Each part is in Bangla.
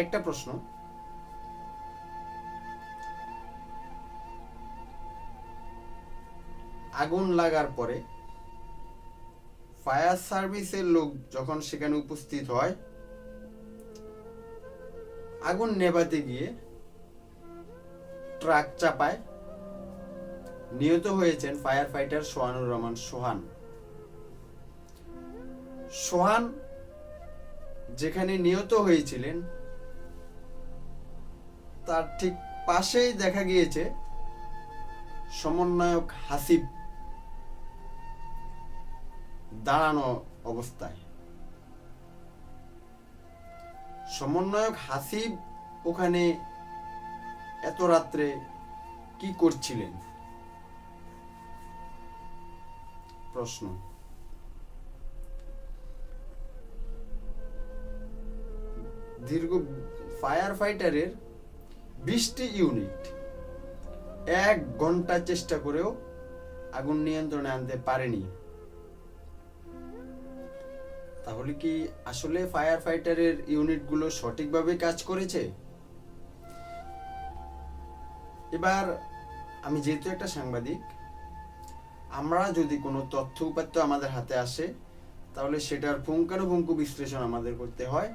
আরেকটা প্রশ্ন। আগুন লাগার পরে ফায়ার সার্ভিসের লোক যখন সেখানে উপস্থিত হয়, আগুন নেভাতে গিয়ে ট্রাক চাপায়। নিহত হয়েছেন ফায়ার ফাইটার সোহানুর রহমান সোহান। সোহান যেখানে নিহত হয়েছিলেন তার ঠিক পাশেই দেখা গিয়েছে সমন্বয়ক হাসিব। দাঁড়ানো অবস্থায়। সমন্বয়ক হাসিব ওখানে এত রাত্রে কি করছিলেন? প্রশ্ন। দীর্ঘ ফায়ার ফাইটারের বিশটি ইউনিট এক ঘণ্টা চেষ্টা করেও আগুন নিয়ন্ত্রণে আনতে পারেনি। তাহলে কি আসলে ফায়ার ফাইটারের ইউনিটগুলো সঠিকভাবে কাজ করেছে? এবার আমি যেহেতু একটা সাংবাদিক, আমরা যদি কোনো তথ্য উপাত্ত আমাদের হাতে আসে, তাহলে সেটার পুঙ্খানুপুঙ্খ বিশ্লেষণ আমাদের করতে হয়।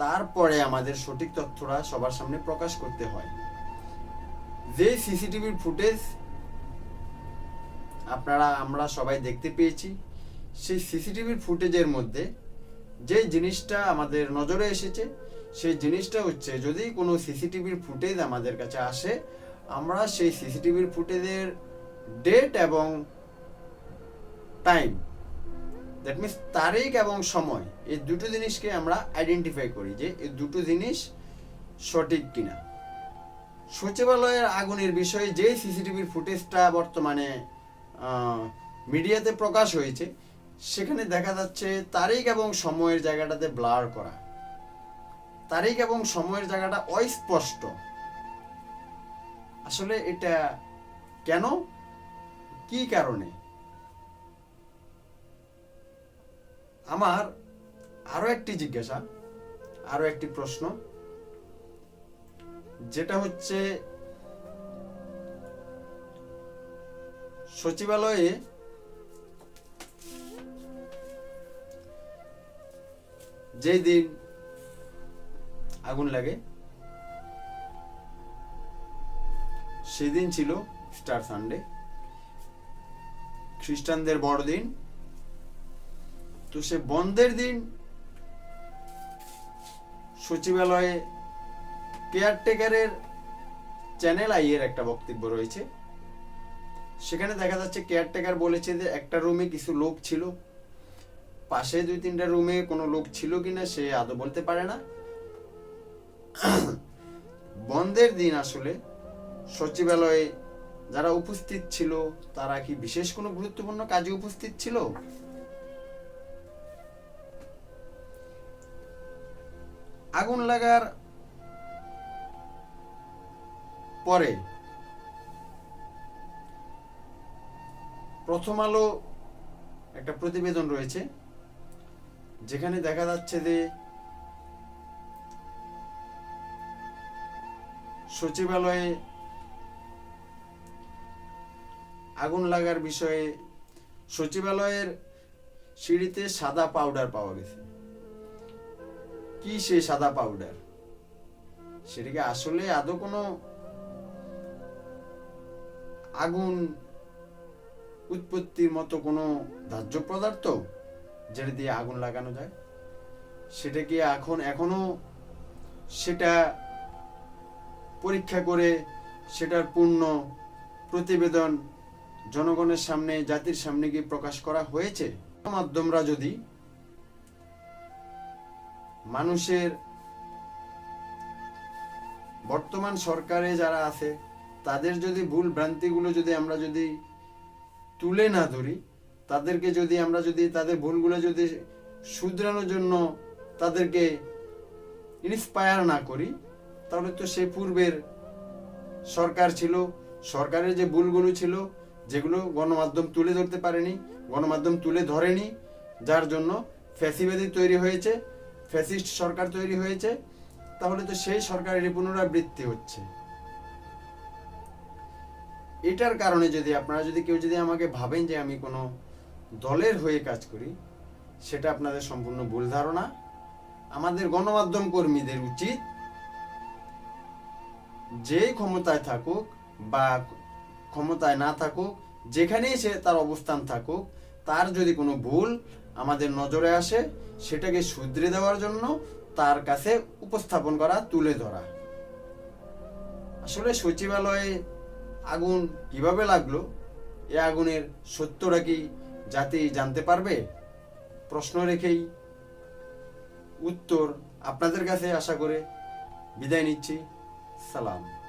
তারপরে আমাদের সঠিক তথ্যটা সবার সামনে প্রকাশ করতে হয়। যে সিসিটিভির ফুটেজ আপনারা, আমরা সবাই দেখতে পেয়েছি, সেই সিসিটিভির ফুটেজের মধ্যে যে জিনিসটা আমাদের নজরে এসেছে, সেই জিনিসটা হচ্ছে যদি কোনো সিসিটিভির ফুটেজ আমাদের কাছে আসে, আমরা সেই সিসিটিভির ফুটেজের ডেট এবং টাইম দ্যাট মিনস তারিখ এবং সময়, এই দুটো জিনিসকে আমরা আইডেন্টিফাই করি যে এই দুটো জিনিস সঠিক কিনা। সচিবালয়ের আগুনের বিষয়ে যে সিসিটিভির ফুটেজটা বর্তমানে মিডিয়াতে প্রকাশ হয়েছে, সেখানে দেখা যাচ্ছে তারিখ এবং সময়ের জায়গাটাতে ব্লার করা। তারিখ এবং সময়ের জায়গাটা অস্পষ্ট। আসলে এটা কেন? কি কারণে? আমার আরও একটি জিজ্ঞাসা, আরও একটি প্রশ্ন, যেটা হচ্ছে সচিবালয়ে যেই দিন আগুন লাগে, সেদিন ছিল স্টার সানডে। খ্রিস্টানদের বড়দিন তো সে বন্ধের দিন সচিবালয়ে কেয়ারটেকারের চ্যানেল আই এর একটা বক্তব্য রয়েছে। সেখানে দেখা যাচ্ছে কেয়ারটেকার বলেছে যে একটা রুমে কিছু লোক ছিল। পাশে দুই তিনটা রুমে কোনো লোক ছিল কিনা সে আদৌ বলতে পারে না। বন্ধের দিন আসলে সচিবালয়ে যারা উপস্থিত ছিল, তারা কি বিশেষ কোনো গুরুত্বপূর্ণ কাজে উপস্থিত ছিল? আগুন লাগার পরে প্রথম আলো একটা প্রতিবেদন রয়েছে, যেখানে দেখা যাচ্ছে যে সচিবালয়ে আগুন লাগার বিষয়ে সচিবালয়ের সিঁড়িতে সাদা পাউডার পাওয়া গেছে। কি সেই সাদা পাউডার সেটাকে আসলে আদৌ কোনো আগুন, উৎপত্তির মতো কোনো দাহ্য পদার্থ যেটা দিয়ে আগুন লাগানো যায়? সেটা কি এখন, এখনও সেটা পরীক্ষা করে সেটার পূর্ণ প্রতিবেদন জনগণের সামনে, জাতির সামনে গিয়ে প্রকাশ করা হয়েছে? মাধ্যমরা যদি মানুষের বর্তমান সরকারে যারা আছে, তাদের যদি ভুল ভ্রান্তিগুলো যদি আমরা যদি তুলে না ধরি, তাদেরকে যদি আমরা যদি তাদের ভুলগুলো যদি শুধরানোর জন্য তাদেরকে ইন্সপায়ার না করি, তাহলে তো সে পূর্বের সরকার ছিল। সরকারের যে ভুলগুলো ছিল, যেগুলো গণমাধ্যম তুলে ধরতে পারেনি, গণমাধ্যম তুলে ধরেনি, যার জন্য ফ্যাসিবাদী তৈরি হয়েছে। ফ্যাসিস্ট সরকার তৈরি হয়েছে, তাহলে তো সেই সরকারের পুনরাবৃত্তি হচ্ছে। এটার কারণে যদি আপনারা যদি কেউ যদি আমাকে ভাবেন যে আমি কোনো দলের হয়ে কাজ করি, সেটা আপনাদের সম্পূর্ণ ভুল ধারণা। আমাদের গণমাধ্যম কর্মীদের উচিত যে ক্ষমতায় থাকুক বা ক্ষমতায় না থাকুক, যেখানেই সে তার অবস্থান থাকুক, তার যদি কোনো ভুল আমাদের নজরে আসে, সেটাকে শুধরে দেওয়ার জন্য তার কাছে উপস্থাপন করা, তুলে ধরা। আসলে সচিবালয়ে আগুন কীভাবে লাগল? এ আগুনের সত্যটা কি জাতি জানতে পারবে? প্রশ্ন রেখেই উত্তর আপনাদের কাছে আশা করে বিদায় নিচ্ছি। সালাম।